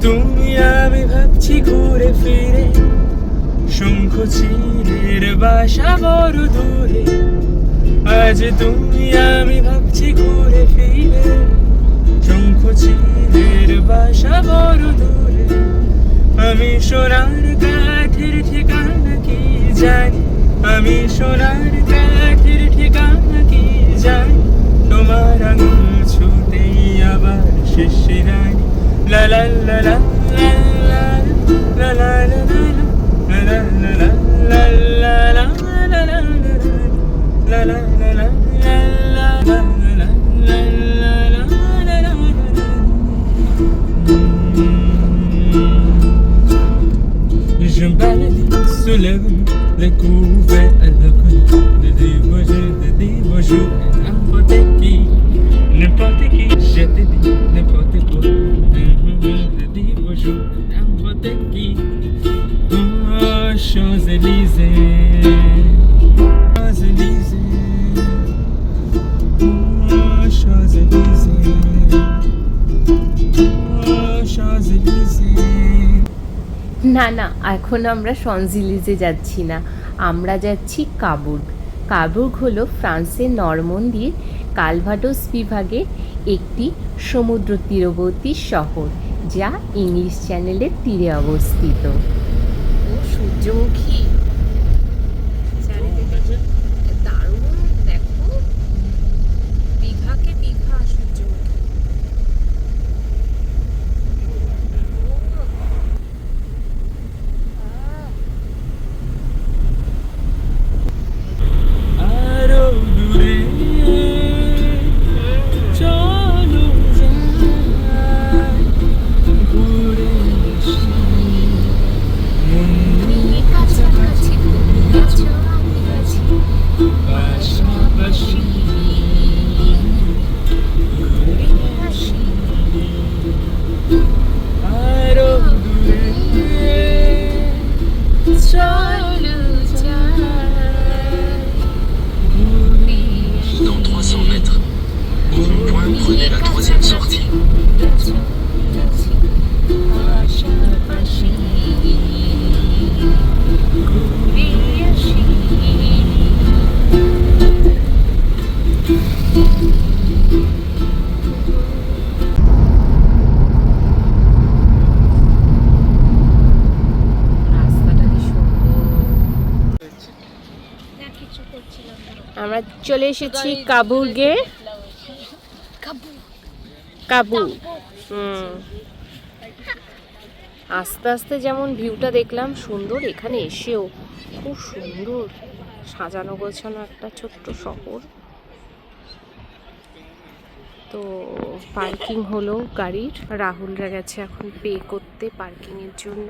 তুমি, আমি ভাবছি ঘুরে ফিরে। শঙ্খ চিরের বাসা বড় দূরে। আজ তুমি, আমি ভাবছি ঘুরে ফিরে। শঙ্খ চিরের বাসা বড় দূরে। আমি সোনার কাঠের la না না, এখন আমরা সনজিলিজে যাচ্ছি না। আমরা যাচ্ছি কাবুর্গ কাবুর্গ হলো ফ্রান্সের নরমন্দির কালভাডোস বিভাগে একটি সমুদ্র তীরবর্তী শহর, যা ইংলিশ চ্যানেলের তীরে অবস্থিত। de um que চলে এসেছি কাবুর্গে কাবু আস্তে আস্তে যেমন ভিউটা দেখলাম, সুন্দর এখানে এসেও। খুব সুন্দর সাজানো গোছানো একটা ছোট্ট শহর। তো পার্কিং হলো গাড়ির। রাহুলরা গেছে এখন পে করতে পার্কিংয়ের জন্য।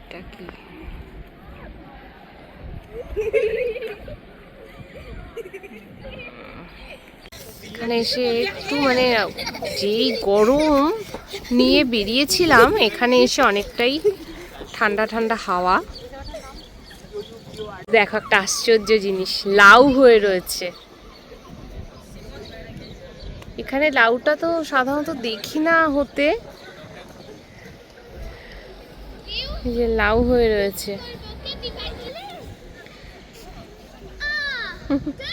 এটা কি? এখানে এসে একটু মানে যেই গরম নিয়ে বেরিয়েছিলাম এখানে এসে অনেকটাই ঠান্ডা ঠান্ডা হাওয়া। দেখো একটা আশ্চর্য জিনিস লাউ হয়ে রয়েছে। এখানে লাউটা তো সাধারণত দেখি না হতে। যে লাউ হয়ে রয়েছে।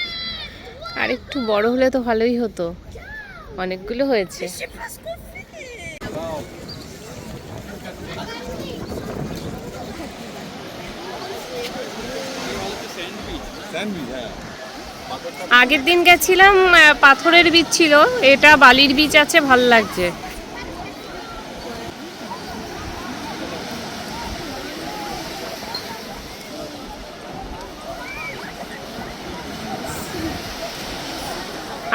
একটু বড় হলে তো ভালোই হতো। অনেকগুলো হয়েছে। আগের দিন গেছিলাম পাথরের বীজ ছিল। এটা বালির বীজ আছে, ভালো লাগছে।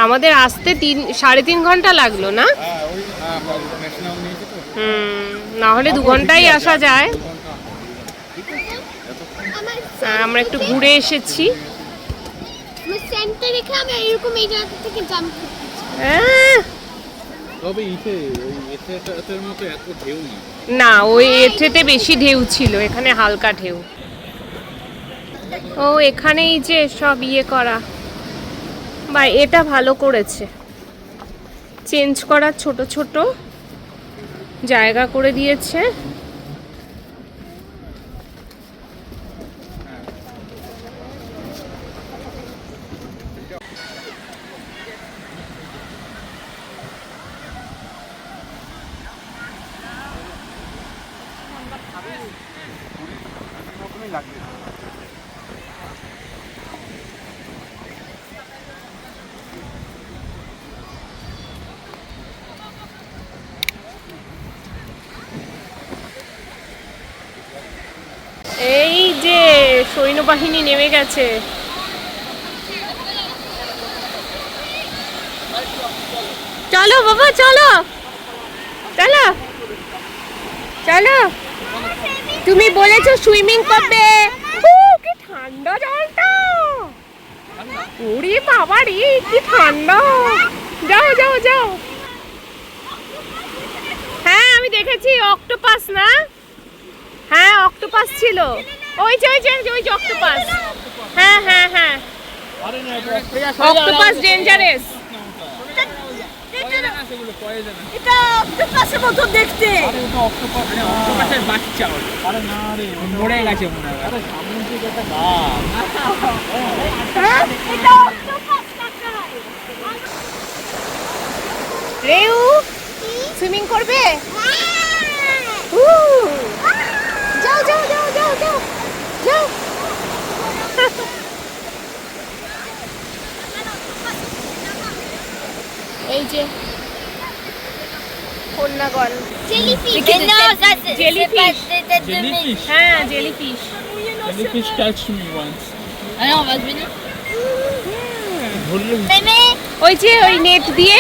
আমাদের আসতে তিন সাড়ে তিন ঘণ্টা লাগল না? হুম না হলে দু ঘন্টাই আসা যায়। আমরা একটু ঘুরে এসেছি। না ওই এঠেতে বেশি ঢেউ ছিল এখানে হালকা ঢেউ। ও এখানেই যে সব ইয়ে করা। বা এটা ভালো করেছে। চেঞ্জ করার ছোট ছোট জায়গা করে দিয়েছে এই যে সৈন্যবাহিনী নেমে গেছে। চলো বাবা, চলো। চলো। চলো। তুমি বলেছ সুইমিং করবে। কি ঠান্ডা জলটা। ওরে বাবা রে, কি ঠান্ডা। যাও যাও যাও। হ্যাঁ আমি দেখেছি, অক্টোপাস না? হ্যাঁ অক্টোপাস ছিল। ওই যে ওই যে ওই যে অক্টোপাস হ্যাঁ হ্যাঁ হ্যাঁ। অক্টোপাস ডেঞ্জারাস এটা অক্টোপাসের মতো দেখতে। অক্টোপাসের বাচ্চা ওটা। আরে না রে মরে গেছে মনে হয় আরে সামনে থেকে একটা গাছ হ্যাঁ এটা অক্টোপাস কাকাই রেউ সুইমিং করবে? উ, যাও যাও যাও যাও যাও। যাও এই যে কন্যাগণ। জেলিফিশ হ্যাঁ jellyfish jellyfish catch me once venir. ধরলে Mémé, ওই যে ওই নেট দিয়ে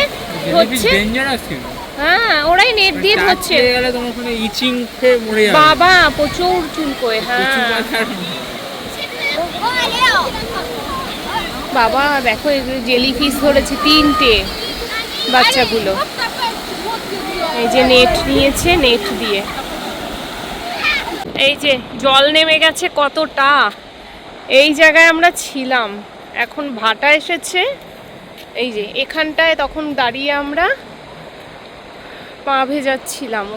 ধরছে ডেঞ্জারাস কিন্তু। হ্যাঁ ওরাই নেট দিয়ে ধরছে। গেলে তোমার ওখানে ইচিং খেয়ে মরে যাবে। বাবা প্রচুর চুলকোয় হ্যাঁ. বাবা দেখো এগুলো জেলি ফিশ ধরেছে তিনটে বাচ্চাগুলো। এই যে নেট নিয়েছে নেট দিয়ে। এই যে জল নেমে গেছে কতটা। এই জায়গায় আমরা ছিলাম। এখন ভাটা এসেছে। এই যে এখানটায় তখন দাঁড়িয়ে আমরা পা ভেজাচ্ছিলাম।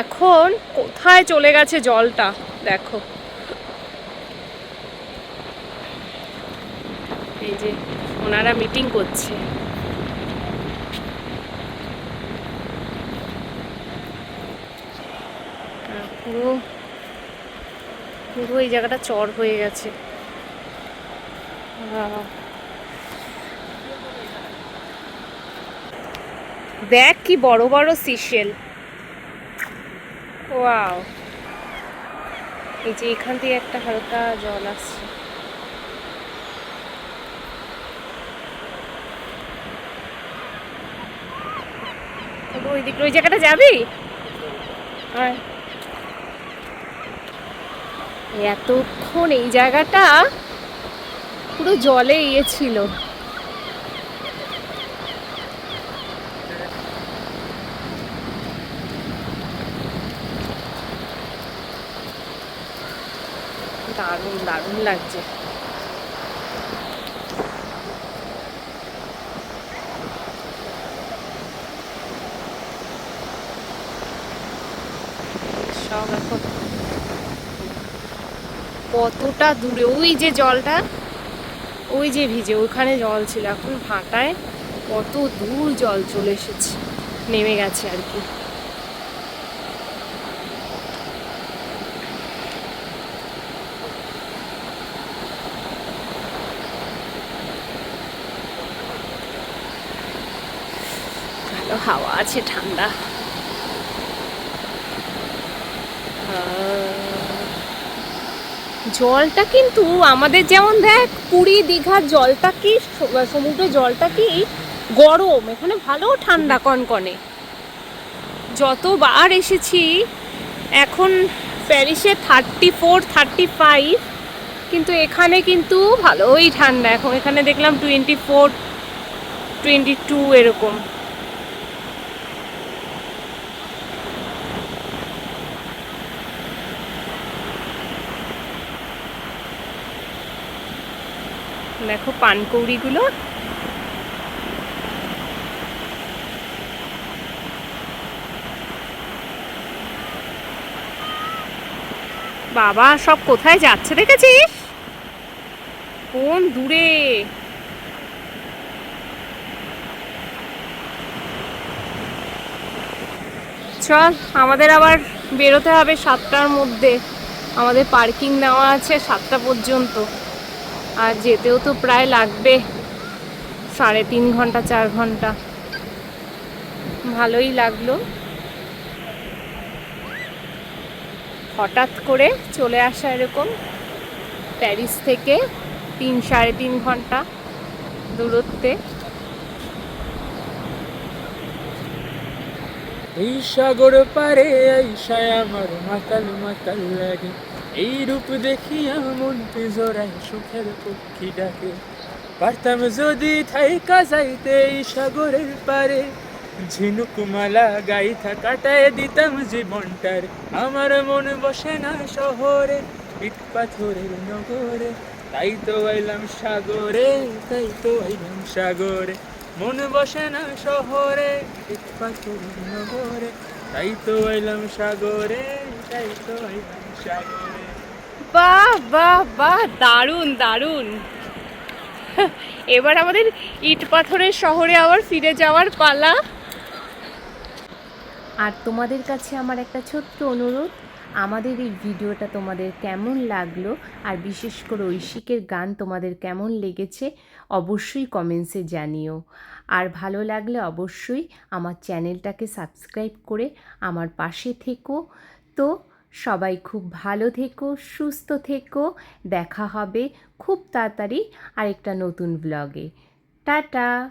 এখন কোথায় চলে গেছে জলটা? দেখো। এই যে ওনারা মিটিং করছে। পুরো পুরো এই জায়গাটা চর হয়ে গেছে। দেখ কি বড় বড় সিশেল ওয়াও। এই যে এখান থেকে একটা হালকা জল আসছে। ওই দিক ওই জায়গাটা যাবি। এতক্ষণ এই জায়গাটা পুরো জলে ইয়ে ছিল দারুণ দারুণ লাগছে। সব এখন কতটা দূরে, ওই যে জলটা, ওই যে ভিজে, ওইখানে জল ছিল। এখন ভাটায় কত দূর জল চলে এসেছে, নেমে গেছে আর কি। হাওয়া আছে ঠান্ডা। জলটা কিন্তু আমাদের যেমন দেখ পুরী দীঘার জলটা কি সমুদ্রের জলটা কি গরম, এখানে ভালো ঠান্ডা কনকনে। যতবার এসেছি, এখন প্যারিসে থার্টি ফোর থার্টি ফাইভ কিন্তু এখানে কিন্তু ভালোই ঠান্ডা। এখন এখানে দেখলাম টোয়েন্টি ফোর টোয়েন্টি টু এরকম। দেখো পানকৌড়িগুলো। বাবা, সব কোথায় যাচ্ছে দেখেছিস? কোন দূরে? চল, আমাদের আবার বেরোতে হবে সাতটার মধ্যে। আমাদের পার্কিং নেওয়া আছে সাতটা পর্যন্ত। আর যেতেও তো প্রায় লাগবে। সাড়ে তিন ঘণ্টা, চার ঘণ্টা। ভালোই লাগল। হঠাৎ করে চলে আসা এরকম প্যারিস থেকে তিন, সাড়ে তিন ঘণ্টা দূরত্বে। এই সাগর পারে আইসায় আমার মাতাল মাতাল লাগে। এই রূপ দেখিয়া মনতে জোড়ায় সুখের পক্ষী ডাকে পারতাম যদি থাইকা যাইতে এই সাগরের পারে। ঝিনুক মালা গাইথা কাটায় দিতাম জীবনটার। আমার মন বসে না শহরে, ইট পাথরের নগরে। তাই তো আইলাম সাগরে, তাই তো আইলাম সাগরে। মন বসে না শহরে, ইট পাথরের নগরে। তাই তো আইলাম সাগরে, তাই তো আইলাম সাগরে। বাহ বাহ বাহ, দারুণ দারুণ। এবার আমাদের ইট পাথরের শহরে আবার ফিরে যাওয়ার পালা। আর তোমাদের কাছে আমার একটা ছোট্ট অনুরোধ, আমাদের এই ভিডিওটা তোমাদের কেমন লাগল আর বিশেষ করে ঐশিকের গান তোমাদের কেমন লেগেছে অবশ্যই কমেন্টসে জানিও। আর ভালো লাগলে অবশ্যই আমার চ্যানেলটাকে সাবস্ক্রাইব করে আমার পাশে থেকো। তো সবাই খুব ভালো থেকো সুস্থ থেকো। দেখা হবে খুব তাড়াতাড়ি আরেকটা নতুন ব্লগে টাটা!